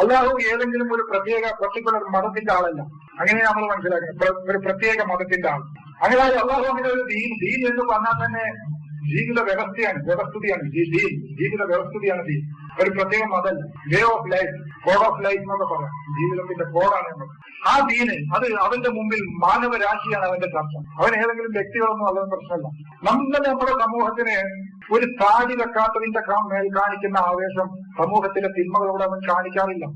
അള്ളാഹു ഏതെങ്കിലും ഒരു പ്രത്യേക പർട്ടിക്കുലർ മതത്തിന്റെ ആളല്ല. അങ്ങനെ നമ്മൾ മനസ്സിലാക്കണം ഒരു പ്രത്യേക മതത്തിന്റെ ആൾ. അങ്ങനെ അള്ളാഹു അങ്ങനെ ഒരു ദീൻ ദീൻ എന്ന് പറഞ്ഞാൽ തന്നെ ജീവിത വ്യവസ്ഥയാണ് വ്യവസ്ഥിതിയാണ്. ദീൻ ജീവിത വ്യവസ്ഥിതിയാണ് ദീൻ. ഒരു പ്രത്യേക മതം way of life code of life എന്നൊക്കെ പറയാം. ജീവിതത്തിന്റെ കോഡാണ് നമ്മൾ ആ ദീന് അത് അവന്റെ മുമ്പിൽ മാനവരാശിയാണ് അവന്റെ ചർച്ച. അവൻ ഏതെങ്കിലും വ്യക്തികളൊന്നും അതൊന്നും പ്രശ്നമല്ല. നമ്മൾ നമ്മുടെ സമൂഹത്തിന് ഒരു താടി വെക്കാത്തതിന്റെ മേൽ കാണിക്കുന്ന ആവേശം സമൂഹത്തിലെ തിന്മകളോട് അവൻ കാണിക്കാറില്ല.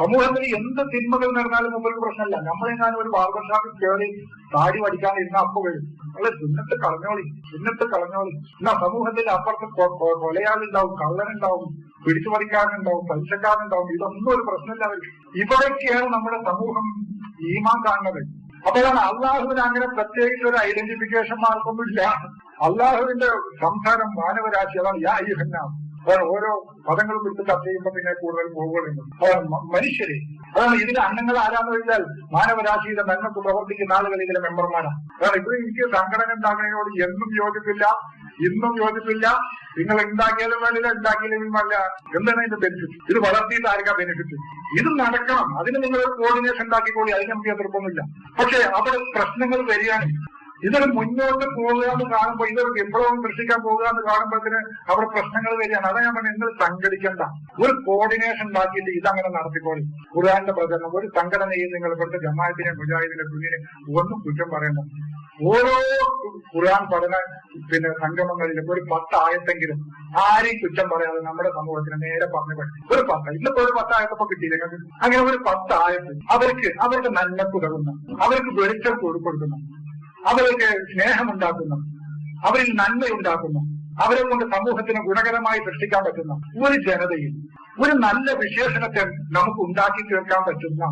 സമൂഹത്തിൽ എന്ത് തിന്മകൾ നടന്നാലും മുമ്പൊരു പ്രശ്നമല്ല. നമ്മളെങ്ങാനും ഒരു ബാർബർ ഷാപ്പിൽ കയറി താടി വടിക്കാൻ ഇരുന്ന അപ്പൊ വരും നമ്മളെ സുന്നത്ത് കളഞ്ഞോളി സുന്നത്ത് കളഞ്ഞോളി. എന്നാ സമൂഹത്തിൽ അപ്പുറത്ത് കൊലയാളുണ്ടാവും കള്ളനുണ്ടാവും പിടിച്ചു പറിക്കാനുണ്ടാവും പലിശക്കാരനുണ്ടാവും. ഇതൊന്നും ഒരു പ്രശ്നമില്ല അവർക്ക്. ഇവിടേക്കാണ് നമ്മുടെ സമൂഹം ഈമാൻ കാണുന്നത്. അപ്പോഴാണ് അള്ളാഹുവിന് അങ്ങനെ പ്രത്യേകിച്ച് ഒരു ഐഡന്റിഫിക്കേഷൻ മാർക്കൊന്നുമില്ല അള്ളാഹുവിന്റെ സംസാരം മാനവരാശി അതാണ് യാ യുഹന്ന അതാണ് ഓരോ പദങ്ങളും എടുത്ത് ചർച്ച ചെയ്യുമ്പോൾ പിന്നെ കൂടുതൽ പോകുകയുണ്ട് അതാണ് മനുഷ്യരെ. അതാണ് ഇതിന്റെ അംഗങ്ങൾ ആരാന്ന് വെച്ചാൽ മാനവരാശിയുടെ നന്മക്ക് പ്രവർത്തിക്കുന്ന ആളുകൾ ഇതിലെ മെമ്പർമാരാണ്. അതാണ് ഇത് എനിക്ക് സംഘടന ഉണ്ടാക്കുന്നതിനോട് എന്നും യോജിപ്പില്ല ഇന്നും യോജിപ്പില്ല. നിങ്ങൾ ഉണ്ടാക്കിയാലും വേണ്ടില്ല ഉണ്ടാക്കിയില്ലെങ്കിലും അല്ല എന്താണ് ഇതിന്റെ ബെനിഫിറ്റ് ഇത് വളർത്തിയിട്ട് ആർക്കാ ബെനിഫിറ്റ് ഇത് നടക്കണം. അതിന് നിങ്ങൾ കോർഡിനേഷൻ ഉണ്ടാക്കിക്കോളി. അതിന് നമുക്ക് എതിർപ്പൊന്നുമില്ല. പക്ഷെ അവിടെ പ്രശ്നങ്ങൾ വരികയാണ്. ഇതൊരു മുന്നോട്ട് പോകുക എന്ന് കാണുമ്പോൾ ഇതൊരു വിപ്ലവം സൃഷ്ടിക്കാൻ പോകുക എന്ന് കാണുമ്പോഴത്തിന് അവിടെ പ്രശ്നങ്ങൾ വരികയാണ്. അതാ ഞാൻ പറഞ്ഞു നിങ്ങൾ സംഘടിക്കണ്ട. ഒരു കോർഡിനേഷൻ ഉണ്ടാക്കിയിട്ട് ഇതങ്ങനെ നടത്തിക്കോളി. ഖുർആാന്റെ പ്രചരണം ഒരു സംഘടനയിൽ നിങ്ങൾ ഇവിടുത്തെ ജമാഅത്തിനെ മുജാഹിദിനെ കുഞ്ഞിനെ ഒന്നും കുറ്റം പറയണം ഓരോ ഖുർആൻ പഠന പിന്നെ സംഗമങ്ങളിലും ഒരു പത്തായത്തെങ്കിലും ആരെയും കുറ്റം പറയാതെ നമ്മുടെ സമൂഹത്തിന് നേരെ പറഞ്ഞു പഠിക്കും ഒരു പത്ത് ഇന്നിപ്പോ ഒരു പത്ത് ആയത്തപ്പോ കിട്ടിയില്ല അങ്ങനെ ഒരു പത്തായത്ത് അവർക്ക് അവർക്ക് നന്മ തുടങ്ങുന്ന അവർക്ക് വെളിച്ചം കൊടുക്കുന്ന. അവർക്ക് സ്നേഹമുണ്ടാക്കുന്നു. അവരിൽ നന്മയുണ്ടാക്കുന്നു. അവരെ കൊണ്ട് സമൂഹത്തിന് ഗുണകരമായി സൃഷ്ടിക്കാൻ പറ്റുന്ന ഒരു ജനതയിൽ ഒരു നല്ല വിശേഷണത്തെ നമുക്ക് ഉണ്ടാക്കി തീർക്കാൻ പറ്റുന്ന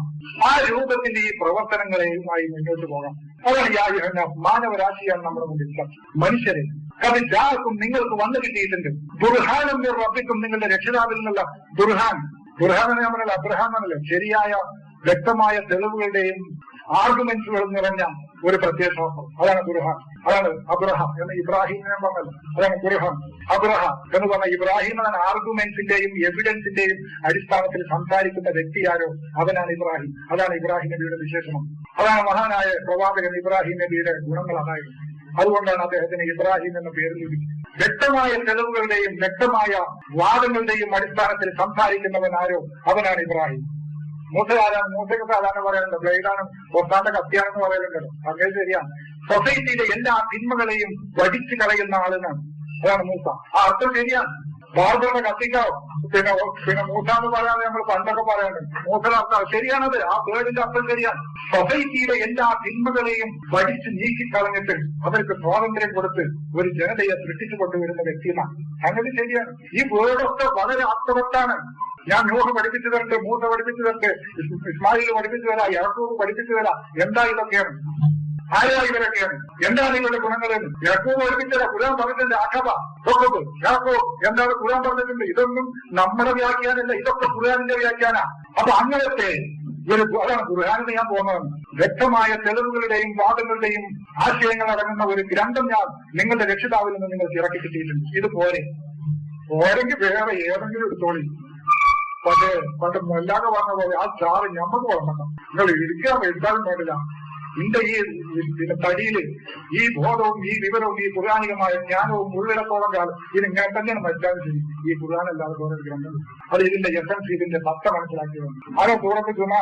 ആ രൂപത്തിന്റെ ഈ പ്രവർത്തനങ്ങളെയുമായി മുന്നോട്ട് പോകാം. അതാണ് യാ മാനവരാശിയാണ് നമ്മുടെ മുന്നിൽ മനുഷ്യരെ കവി ജാക്കും നിങ്ങൾക്ക് വന്നു കിട്ടിയിട്ടുണ്ട്. ബുർഹാനും റബ്ബിക്കും നിങ്ങളുടെ രക്ഷിതാവിൽ നിന്നുള്ള ദുർഹാൻ. ദുർഹാൻ അബ്രഹാം ശരിയായ വ്യക്തമായ തെളിവുകളുടെയും ആർഗ്യുമെന്റ്സുകളും നിറഞ്ഞ ഒരു പ്രത്യയശാസ്ത്രം അതാണ് ദുർഹാൻ. അതാണ് അബ്രഹാം എന്ന് ഇബ്രാഹിമിനെ പറഞ്ഞത് അതാണ് ദുർഹാൻ. അബ്രഹാം എന്ന് പറഞ്ഞ ഇബ്രാഹിം എന്ന ആർഗ്യുമെന്റ്സിന്റെയും എവിഡൻസിന്റെയും അടിസ്ഥാനത്തിൽ സംസാരിക്കുന്ന വ്യക്തി ആരോ? അവനാണ് ഇബ്രാഹിം. അതാണ് ഇബ്രാഹിം നബിയുടെ വിശേഷണം. അതാണ് മഹാനായ പ്രവാചകൻ ഇബ്രാഹിം നബിയുടെ ഗുണങ്ങൾ അതായിരുന്നു അതുകൊണ്ടാണ് അദ്ദേഹത്തിന് ഇബ്രാഹിം എന്ന പേര് ലഭിച്ചത്. വ്യക്തമായ തെളിവുകളുടെയും വ്യക്തമായ വാദങ്ങളുടെയും അടിസ്ഥാനത്തിൽ സംസാരിക്കുന്നവൻ ആരോ? അവനാണ് ഇബ്രാഹിം. മൂസ ആരാണ് മൂസയ്ക്ക് സാധാരണ പറയാറുണ്ട് ബ്ലേഡാണ് പൊത്താന്റെ കത്തിയാണെന്ന് പറയലുണ്ടല്ലോ അങ്ങനെ ശരിയാണ്. സൊസൈറ്റിയിലെ എല്ലാ തിന്മകളെയും വടിച്ചു കളയുന്ന ആളെന്നാണ് അതാണ് മൂസ. ആ അർത്ഥം ശരിയാണ്. ബാർബറിനെ കത്തിക്കാവും. പിന്നെ പിന്നെ മൂസ എന്ന് പറയാതെ നമ്മൾ പണ്ടൊക്കെ പറയാറുണ്ട്. മൂസയുടെ അർത്ഥം ശരിയാണത്. ആ പേടിന്റെ അർത്ഥം ശരിയാണ്. സൊസൈറ്റിയിലെ എല്ലാ തിന്മകളെയും വടിച്ചു നീക്കിക്കളഞ്ഞിട്ട് അവർക്ക് സ്വാതന്ത്ര്യം കൊടുത്ത് ഒരു ജനതയെ സൃഷ്ടിച്ചു കൊണ്ടുവരുന്ന വ്യക്തിയാണ് അങ്ങനെ ശരിയാണ്. ഈ വേർഡൊക്കെ വളരെ അർത്ഥവത്താണ്. ഞാൻ നൂഹ് പഠിപ്പിച്ചു തരണ്ട് മൂസ പഠിപ്പിച്ചു തരണ്ട് ഇസ്- ഇസ്മായിൽ പഠിപ്പിച്ചു തരാം യാക്കൂബ് പഠിപ്പിച്ചു തരാം. എന്താ ഇതൊക്കെയാണ്? ആരാ ഇവരൊക്കെയാണ്? എന്താ നിങ്ങളുടെ ഗുണങ്ങളെന്ന് യാക്കൂബ് പഠിപ്പിച്ചതാ ഖുർആൻ പറഞ്ഞിട്ടുണ്ട് അഖബ യാക്കോബ് എന്താണ് ഖുർആൻ പറഞ്ഞിട്ടുണ്ട്? ഇതൊന്നും നമ്മുടെ വ്യാഖ്യാനല്ല ഇതൊക്കെ ഖുർആനിന്റെ വ്യാഖ്യാന. അപ്പൊ അങ്ങനത്തെ ഒരു അതാണ് ഖുർഹാനെന്ന് ഞാൻ പോകുന്നത്. വ്യക്തമായ തെളിവുകളുടെയും വാദങ്ങളുടെയും ആശയങ്ങൾ അടങ്ങുന്ന ഒരു ഗ്രന്ഥം ഞാൻ നിങ്ങളുടെ രക്ഷിതാവിൽ നിന്ന് നിങ്ങൾക്ക് ഇറക്കി കിട്ടിയിട്ടുണ്ട്. ഇത് പോരെ. പോരെങ്കിൽ വേറെ ഏതെങ്കിലും എടുത്തോളി. പണ്ട് പണ്ട് മൊല്ലാതെ പറഞ്ഞ പോലെ ആ ചാറ് ഞമ്മക്ക് ഓർമ്മണം നിങ്ങൾ ഇരിക്കാൻ എടുത്താലും വേണ്ടില്ല നിന്റെ ഈ പിന്നെ തടിയിൽ ഈ ബോധവും ഈ വിവരവും ഈ പുരാണികമായ ജ്ഞാനവും ഉള്ളിടത്തോളം കാലം ഇത് ഇങ്ങനെ തന്നെയാണ് മനസ്സിലാക്കി ശരി ഈ പുരാണം അല്ലാതെ വേറെ ഗ്രന്ഥം അത് ഇതിന്റെ എസൻസ് ഇതിന്റെ സത്ത മനസ്സിലാക്കിയതാണ് ആരോ സൂറത്ത് ചുമ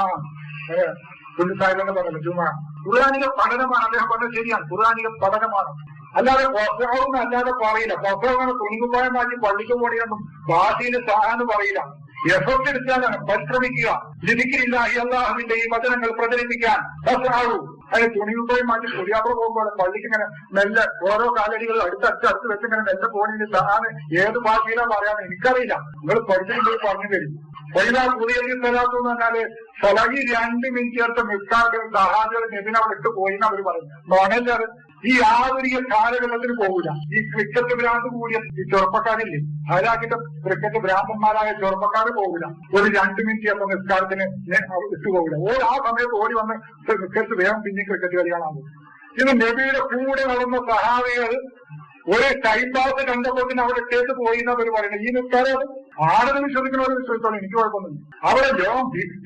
കുഞ്ഞുസാഹിബ് പറഞ്ഞു ചുമ പുരാണിക പഠനമാണ്. അദ്ദേഹം പറഞ്ഞത് ശരിയാണ്. പുരാണിക പഠനമാണ്. അല്ലാതെ കൊസവെന്ന് അല്ലാതെ പറയില്ല. കൊസവങ്ങനെ തുണികുപ്പായം മാറ്റി പള്ളിക്ക് പോണിയൊന്നും ഭാഷയിൽ സാഹാന്ന് പറയില്ല. എഫർട്ട് എടുക്കാനാണ് പരിശ്രമിക്കുക ലിതിക്കില്ലാഹി അള്ളാഹുവിന്റെ ഈ വചനങ്ങൾ പ്രചരിപ്പിക്കാൻ. ബസ്സാവൂ അതിന് തുണിയുമ്പോഴും മാറ്റി തുണിയാത്ര പോകുമ്പോൾ പള്ളിക്ക് ഇങ്ങനെ മെല്ലെ ഓരോ കാലടികൾ അടുത്തടുത്ത് അടുത്ത് വെച്ച് ഇങ്ങനെ മെല്ലെ പോണിന് സാഹാന് ഏത് ഭാഷയിലാ പറയാന്ന് എനിക്കറിയില്ല. നിങ്ങൾ പഠിച്ചിട്ട് പറഞ്ഞു തരും. വൈകാൽ പുതിയ സ്ഥലത്തു പറഞ്ഞാൽ സലഹി രണ്ട് മിനിറ്റ് ചേർത്ത് മിസ്സാക്കി സഹാബികൾ നെബിനെ അവിടെ ഇട്ട് പോയി എന്ന് അവർ പറഞ്ഞു നോണല്ലാതെ ഈ ആധുനിക കാലഘട്ടത്തിന് പോകില്ല ഈ ക്രിക്കറ്റ് ഭ്രാന്ത് കൂടിയ ഈ ചെറുപ്പക്കാരില്ലേ അതിലാക്കിട്ട് ക്രിക്കറ്റ് ഭ്രാന്തന്മാരായ ചെറുപ്പക്കാർ പോകില്ല ഒരു രണ്ട് മിനിറ്റ് ചേർത്ത നിസ്കാരത്തിന് നെ- അവർ ഇട്ട് പോകില്ല ഓ ആ സമയത്ത് ഓടി വന്ന് ക്രിക്കറ്റ് വേഗം പിന്നെ ക്രിക്കറ്റ് കളി പോകും ഇത് നബിയുടെ കൂടെ നടന്ന സഹാബികൾ ഒരു ടൈം പാസ് കണ്ടപ്പോൾ അവിടെ കേസ് പോയി എന്നാ അവർ പറയുന്നത്. ഈ നിസ്കാരം ആരെന്ന് വിശ്വസിക്കുന്നവർ വിശ്വസിച്ചോളൂ എനിക്ക് കുഴപ്പമൊന്നുമില്ല. അവിടെ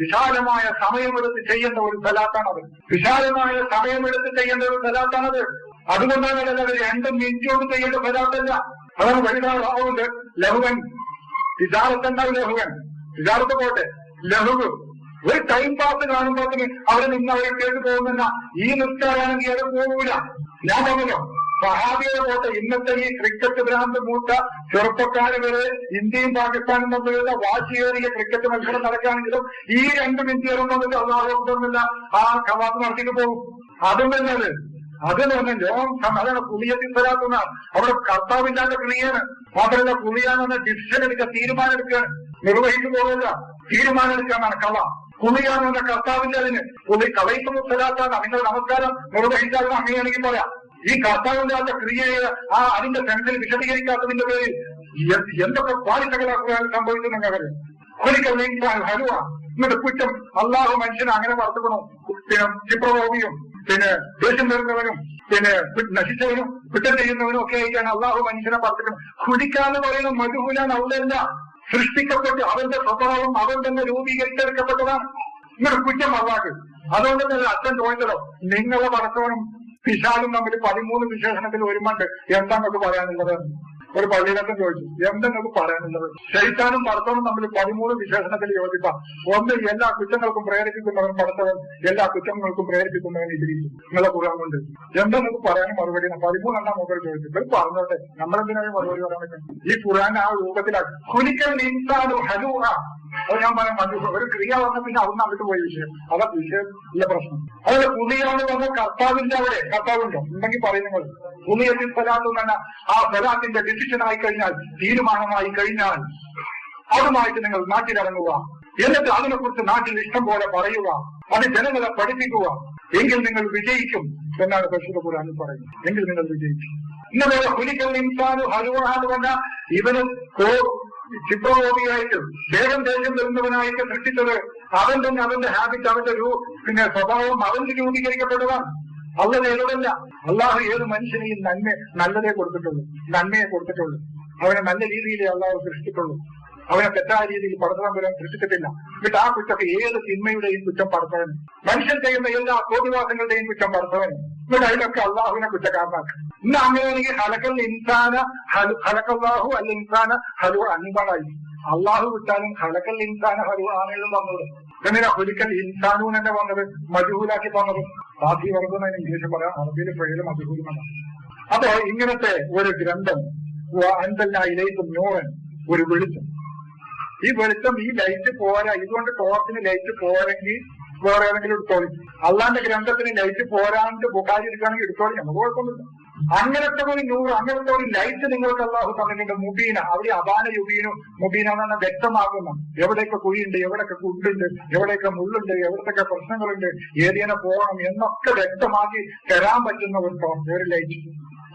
വിശാലമായ സമയമെടുത്ത് ചെയ്യേണ്ട ഒരു സ്ഥലത്താണത്. വിശാലമായ സമയമെടുത്ത് ചെയ്യേണ്ട ഒരു സ്ഥലത്താണത്. അതുകൊണ്ടാണ് അല്ലാതെ രണ്ട് മിനിറ്റ് കൊണ്ട് ചെയ്യേണ്ട സ്ഥലത്തല്ല. അതാണ് വലുതാവുണ്ട് ലഹുവൻ. വിചാരത്തുണ്ടാവും ലഹുവൻ. വിചാരത്ത് പോട്ടെ. ലഹുവ്. ഒരു ടൈം പാസ് കാണുമ്പോഴത്തേക്ക് അവിടെ നിന്ന് അവരെ കേട്ട് പോകുന്നില്ല ഈ നിസ്കാരാണെങ്കിൽ അത് പോകൂല ഞാൻ പറഞ്ഞല്ലോ സഹാബിയുടെ പോട്ടെ ഇന്നത്തെ ഈ ക്രിക്കറ്റ് ഭ്രാന്ത് മൂത്ത ചെറുപ്പക്കാര് വരെ ഇന്ത്യയും പാകിസ്ഥാനും തമ്മിലുള്ള വാശിയേറിയ ക്രിക്കറ്റ് മത്സരം നടക്കുകയാണെങ്കിലും ഈ രണ്ട് ഇന്ത്യയിലും ഇറങ്ങുന്നില്ല അള്ളാഹുന്നില്ല ആ കവാത്ത് നടത്തിയിട്ട് പോകും. അതും തന്നെ അത് അത് തന്നെ ലോകം സമാധാന കുളിയത്തിൽ തരാത്തുന്ന അവിടെ കർത്താവില്ലാത്ത ക്രിയാണ് മാത്രമല്ല പറഞ്ഞ ഡിസിഷൻ എടുക്കുക തീരുമാനം എടുക്കുക നിർവഹിച്ചു പോകില്ല തീരുമാനം എടുക്കാന്നാണ് കള കുളിയാണെന്ന കർത്താവില്ല അതിന്. പുളി കളയിച്ചു മുത്തലാത്താണ് നിങ്ങൾ നമസ്കാരം നിർവഹിച്ചാൽ അങ്ങനെയാണെങ്കിൽ പറയാം. ഈ കർത്താവില്ലാത്ത ക്രിയയെ ആ അതിന്റെ സെൻസിൽ വിശദീകരിക്കാത്തതിന്റെ പേരിൽ എന്തൊക്കെ പാലിച്ചകളാക്കുകയാണ് സംഭവിക്കുന്നുണ്ട് ഒരിക്കൽ ഹരുവ എന്നിട്ട് കുറ്റം അള്ളാഹു മനുഷ്യനെ അങ്ങനെ വളർത്തുന്നു. പിന്നെ ചിപ്രകോപിയും പിന്നെ ദേഷ്യം തരുന്നവനും പിന്നെ നശിച്ചവനും കുറ്റം ചെയ്യുന്നവനും ഒക്കെ ആയിട്ടാണ് അള്ളാഹു മനുഷ്യനെ വളർത്തുന്നത്. കുടിക്കാന്ന് പറയുന്ന മധുഹുലാൻ അവളല്ല സൃഷ്ടിക്കപ്പെട്ട് അവന്റെ സ്വഭാവം അവൻ തന്നെ രൂപീകരിച്ചെടുക്കപ്പെട്ടതാണ്. ഇങ്ങനെ കുറ്റം അള്ളാഹ്. അതുകൊണ്ട് തന്നെ അച്ഛൻ ചോദിച്ചല്ലോ നിങ്ങളെ പടച്ചവനും പിശാലും തമ്മിൽ പതിമൂന്ന് വിശേഷണത്തിൽ വരുമ്പോണ്ട് എന്താ നമുക്ക് പറയാനുള്ളത്? ഒരു പള്ളിയിലൊക്കെ ചോദിച്ചു എന്തെങ്കിലും പറയാനുള്ളത്? ശൈത്താനും പടത്തവനും തമ്മിൽ പതിമൂന്ന് വിശേഷണത്തിൽ യോജിപ്പാം. ഒന്ന് എല്ലാ കുറ്റങ്ങൾക്കും പ്രേരിപ്പിക്കുന്നവൻ പടത്തവൻ എല്ലാ കുറ്റങ്ങൾക്കും പ്രേരിപ്പിക്കുന്നവൻ ഇതിരിക്കും നിങ്ങളെ കുറവ് കൊണ്ട്. എന്തെങ്കിലും പറയാനും മറുപടി പതിമൂന്നെണ്ണം മുതൽ ചോദിച്ചു. ഇവർ പറഞ്ഞോട്ടെ നമ്മളെന്തിനാണ് മറുപടി പറയാൻ പറ്റും ഈ ഖുറാൻ ആ രൂപത്തിലാക്കി. കുലിക്കൽ ഹലൂഹ അത് ഞാൻ പറയാൻ മതി ഒരു ക്രിയ വന്ന പിന്നെ അവിടുന്ന് അങ്ങോട്ട് പോയ വിഷയം. അതാ വിഷയം ഇല്ല പ്രശ്നം. അതുപോലെ പുതിയാണ് വന്ന കർത്താവിന്റെ അവിടെ. കർത്താവുണ്ടോ ഉണ്ടെങ്കിൽ പറയും നിങ്ങൾ. പുതിയത്തിൽ സ്ഥലാത്ത് തന്നെ ആ ഫലാത്തിന്റെ ഡിസിഷൻ ആയി കഴിഞ്ഞാൽ തീരുമാനമായി കഴിഞ്ഞാൽ അതുമായിട്ട് നിങ്ങൾ നാട്ടിലിറങ്ങുക. എന്നിട്ട് അതിനെക്കുറിച്ച് നാട്ടിൽ ഇഷ്ടം പോലെ പറയുക. അത് ജനങ്ങളെ പഠിപ്പിക്കുക. എങ്കിൽ നിങ്ങൾ വിജയിക്കും എന്നാണ് പരിശുദ്ധ ഖുർആൻ പറയുന്നത്. എങ്കിൽ നിങ്ങൾ വിജയിക്കും. ഇന്നലെ ഹുലിക്കൽ ഇൻസാനു ഹലുവാന്ന് പറഞ്ഞ ഇവന് ചിത്രകോപിയായിട്ട് ദേഹം ദേഷ്യം വരുന്നവനായിട്ട് സൃഷ്ടിച്ചത് അവൻ തന്നെ അവന്റെ ഹാബിറ്റ് അവന്റെ ഒരു പിന്നെ സ്വഭാവം അവന് രൂപീകരിക്കപ്പെട്ടതാണ് അള്ളത് ഏതല്ല അള്ളാഹു ഏത് മനുഷ്യനെയും നന്മ നല്ലതേ കൊടുത്തിട്ടുള്ളൂ. നന്മയെ കൊടുത്തിട്ടുള്ളൂ. അവനെ നല്ല രീതിയിലേ അള്ളാഹു സൃഷ്ടിച്ചിട്ടുള്ളൂ അവനെ തെറ്റായ രീതിയിൽ പടത്തണം വരാൻ സൃഷ്ടിച്ചിട്ടില്ല എന്നിട്ട് ആ കുറ്റം ഏത് തിന്മയുടെയും കുറ്റം പടത്തവൻ മനുഷ്യൻ ചെയ്യുന്ന എല്ലാ തോന്നിവാസങ്ങളുടെയും കുറ്റം പടത്തവൻ എന്നിട്ട് അതിലൊക്കെ അള്ളാഹുവിനെ കുറ്റക്കാരനാക്കി. ഇന്ന് അങ്ങനെയാണെങ്കിൽ ഹലക്കൽ ഇൻസാന ഹലു ഹലക്കല്ലാഹു അല്ല ഇൻസാന ഹലു അൻപാടായി അള്ളാഹു വിട്ടാലും ഹലക്കൽ ഇൻസാന ഹലു ആണെങ്കിലും വന്നത് എന്തിനാ ഒരിക്കൽ ഇൻസാനൂൻ തന്നെ വന്നത്? മജുഹൂലാക്കി തന്നത്? ബാക്കി വർഗം എന്ന് ഇംഗ്ലീഷ് പറയാം. അറബിയിൽ പേര് എന്നാണ് അപ്പൊ ഇങ്ങനത്തെ ഒരു ഗ്രന്ഥം അൻപതിനായിലേക്കും നൂറൻ ഒരു വെളിച്ചം. ഈ വെളിച്ചം ഈ ലൈറ്റ് പോരാ. ഇതുകൊണ്ട് ടോർച്ചിന് ലൈറ്റ് പോരെങ്കിൽ വേറെ ഏതെങ്കിലും എടുത്തോളി അള്ളാന്റെ ഗ്രന്ഥത്തിന് ലൈറ്റ് പോരാണ്ട് ബുക്കാരി എടുക്കുകയാണെങ്കിൽ എടുത്തോളി നമുക്ക് കുഴപ്പമൊന്നുമില്ല. അങ്ങനത്തെ ഒരു നൂറ് അങ്ങനത്തെ ഒരു ലൈറ്റ് നിങ്ങൾക്ക് അള്ളാഹു തന്നിട്ടുണ്ട് മുബീന അവിടെ അബാന യുബീനു മുബീന എന്ന് പറഞ്ഞാൽ വ്യക്തമാകുന്നു. എവിടെയൊക്കെ കുഴിയുണ്ട് എവിടെയൊക്കെ കുണ്ടുണ്ട് എവിടെയൊക്കെ മുള്ളുണ്ട് എവിടത്തൊക്കെ പ്രശ്നങ്ങളുണ്ട് ഏരിയനെ പോകണം എന്നൊക്കെ വ്യക്തമാക്കി തരാൻ പറ്റുന്ന ഒരു ഒരു ലൈറ്റ്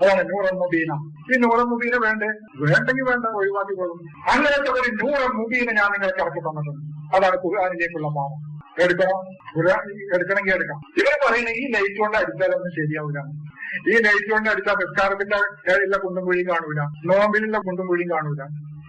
അതാണ് നൂറൻ മുബീന. ഈ നൂറൻ മുബീന വേണ്ടേ? വേണ്ടെങ്കിൽ വേണ്ട ഒഴിവാക്കി പോകും അങ്ങനത്തെ ഒരു നൂറൻ മുബീന ഞാൻ നിങ്ങൾക്ക് ഇറക്കി തന്നിട്ടുണ്ട്. അതാണ് ഖുർആാനിലേക്കുള്ള പാഠം എടുക്കണം. എടുക്കണമെങ്കിൽ എടുക്കാം ഇവർ പറയുന്ന ഈ ലൈറ്റ് കൊണ്ട് അടിച്ചാലൊന്നും ശരിയാവില്ല ഈ ലൈറ്റ് കൊണ്ട് അടിച്ചാൽ നിസ്കാരത്തിന്റെ കുണ്ടും കുഴിയും കാണൂല. നോമ്പിലുള്ള കുണ്ടും കുഴിയും കാണൂല.